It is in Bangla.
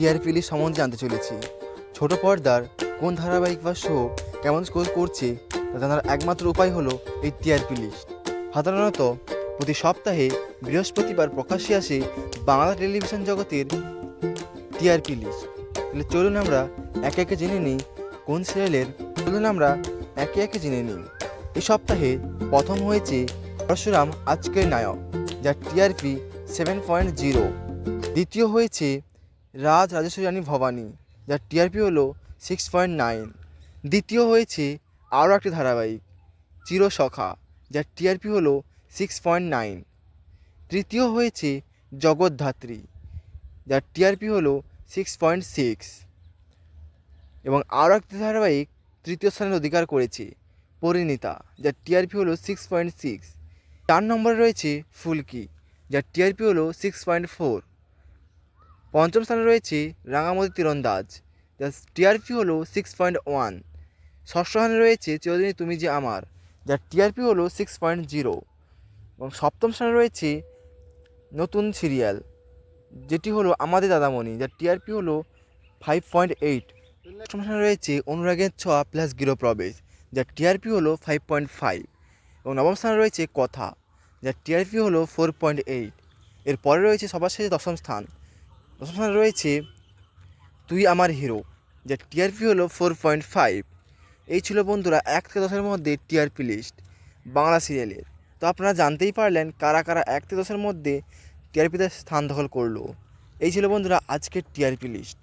টিআরপি লিস্ট সম্বন্ধে জানতে চলেছি। ছোট পর্দার কোন ধারাবাহিক বা শো কেমন স্কোর করছে, তা জানার একমাত্র উপায় হলো এই টিআরপি লিস্ট সাধারণত প্রতি সপ্তাহে বৃহস্পতিবার প্রকাশ্যে আসে বাংলা টেলিভিশন জগতের টিআরপি লিস্ট তাহলে চলুন আমরা একে একে জেনে নিই কোন সিরিয়ালের চলুন আমরা একে একে জেনে নিই। এই সপ্তাহে প্রথম হয়েছে পরশুরাম আজকের নায়ক, যার টিআরপি সেভেন পয়েন্ট জিরো দ্বিতীয় হয়েছে রাজ রাজেশ্বরী রানী ভবানী, যার টিআরপি হলো সিক্স পয়েন্ট নাইন দ্বিতীয় হয়েছে আরও একটি ধারাবাহিক, চিরসখা, যার টিআরপি হলো সিক্স পয়েন্ট নাইন তৃতীয় হয়েছে জগৎধাত্রী যার টিআরপি হলো সিক্স পয়েন্ট সিক্স এবং আরও একটি ধারাবাহিক তৃতীয় স্থানের অধিকার করেছে পরিণীতা, যার টিআরপি হলো সিক্স পয়েন্ট সিক্স চার নম্বরে রয়েছে ফুলকি, যার টিআরপি হলো সিক্স পয়েন্ট ফোর পঞ্চম স্থানে রয়েছে রাঙামতি তীরন্দাজ। যার টিআরপি হলো সিক্স পয়েন্ট ওয়ান ষষ্ঠ স্থানে রয়েছে চিরদিনই তুমি যে আমার। যার টিআরপি হলো সিক্স পয়েন্ট জিরো এবং সপ্তম স্থানে রয়েছে নতুন সিরিয়াল যেটি হলো আমাদের দাদামণি। যার টিআরপি হলো ফাইভ পয়েন্ট এইট অষ্টম স্থানে রয়েছে অনুরাগের ছোঁয়া প্লাস গৃহপ্রবেশ। যার টিআরপি হলো ফাইভ পয়েন্ট ফাইভ এবং নবম স্থানে রয়েছে কথা। যার টিআরপি হলো ফোর পয়েন্ট এইট এরপরে রয়েছে সবার শেষে দশম স্থান। দশম রয়েছে, তুই আমার হিরো যার টিআরপি হলো ফোর পয়েন্ট ফাইভ এই ছিল বন্ধুরা এক থেকে দশের মধ্যে টিআরপি লিস্ট বাংলা সিরিয়ালের তো আপনারা জানতেই পারলেন কারা কারা এক থেকে দশের মধ্যে টিআরপিতে স্থান দখল করল। এই ছিল বন্ধুরা আজকের টিআরপি লিস্ট